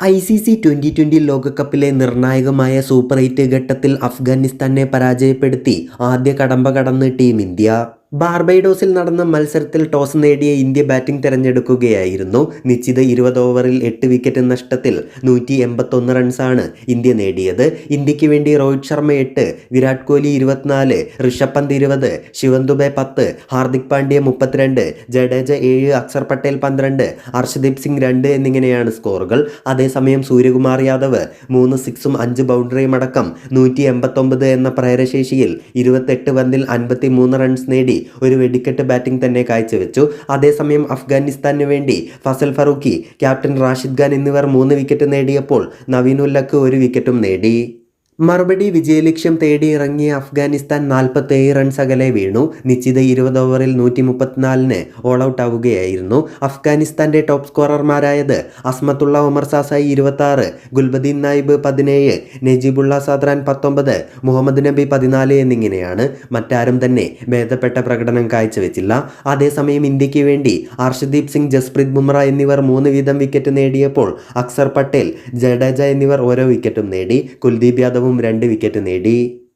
I C C twenty twenty ലോകകപ്പിലെ നിർണായകമായ super eight ഘട്ടത്തിൽ അഫ്ഗാനിസ്ഥാനെ പരാജയപ്പെടുത്തി ആദ്യ കടമ്പ കടന്ന് ടീം ഇന്ത്യ. ബാർബൈഡോസിൽ നടന്ന മത്സരത്തിൽ ടോസ് നേടിയ ഇന്ത്യ ബാറ്റിംഗ് തെരഞ്ഞെടുക്കുകയായിരുന്നു. നിശ്ചിത ഇരുപത് ഓവറിൽ എട്ട് വിക്കറ്റ് നഷ്ടത്തിൽ നൂറ്റി എൺപത്തൊന്ന് റൺസാണ് ഇന്ത്യ നേടിയത്. ഇന്ത്യയ്ക്ക് വേണ്ടി രോഹിത് ശർമ്മ എട്ട് വിരാട് കോഹ്ലി ഇരുപത്തിനാല് ഋഷഭ് പന്ത് ഇരുപത് ശിവൻ പത്ത് ഹാർദിക് പാണ്ഡ്യ മുപ്പത്തിരണ്ട് ജഡേജ ഏഴ് അക്സർ പട്ടേൽ പന്ത്രണ്ട് അർഷദീപ് സിംഗ് രണ്ട് എന്നിങ്ങനെയാണ് സ്കോറുകൾ. അതേസമയം സൂര്യകുമാർ യാദവ് മൂന്ന് സിക്സും അഞ്ച് ബൗണ്ടറിയും അടക്കം നൂറ്റി എൺപത്തൊമ്പത് എന്ന പ്രേരശേഷിയിൽ ഇരുപത്തെട്ട് പന്തിൽ അൻപത്തി മൂന്ന് റൺസ് നേടി ഒരു വെടിക്കെട്ട് ബാറ്റിംഗ് തന്നെ കാഴ്ചവെച്ചു. അതേസമയം അഫ്ഗാനിസ്ഥാനു വേണ്ടി ഫസൽ ഫറൂഖി ക്യാപ്റ്റൻ റാഷിദ് ഖാൻ എന്നിവർ മൂന്ന് വിക്കറ്റ് നേടിയപ്പോൾ നവീനുല്ലക്ക് ഒരു വിക്കറ്റും നേടി. മറുപടി വിജയലക്ഷ്യം തേടി ഇറങ്ങിയ അഫ്ഗാനിസ്ഥാൻ നാൽപ്പത്തേഴ് റൺസ് അകലെ വീണു. നിശ്ചിത ഇരുപത് ഓവറിൽ നൂറ്റി മുപ്പത്തിനാലിന് ഓൾ ഔട്ട് ആവുകയായിരുന്നു. അഫ്ഗാനിസ്ഥാന്റെ ടോപ്പ് സ്കോറർമാരായത് അസ്മത്തുള്ള ഒമർ സാസായി ഇരുപത്തി ആറ് ഗുൽബദീൻ നായിബ് പതിനേഴ് നജീബുള്ള സാദ്രാൻ പത്തൊമ്പത് മുഹമ്മദ് നബി പതിനാല് എന്നിങ്ങനെയാണ്. മറ്റാരും തന്നെ ഭേദപ്പെട്ട പ്രകടനം കാഴ്ചവെച്ചില്ല. അതേസമയം ഇന്ത്യയ്ക്ക് വേണ്ടി അർഷദീപ് സിംഗ് ജസ്പ്രീത് ബുംറ എന്നിവർ മൂന്ന് വീതം വിക്കറ്റ് നേടിയപ്പോൾ അക്സർ പട്ടേൽ ജഡേജ എന്നിവർ ഓരോ വിക്കറ്റും നേടി. കുൽദീപ് യാദവും രണ്ട് വിക്കറ്റ് നേടി.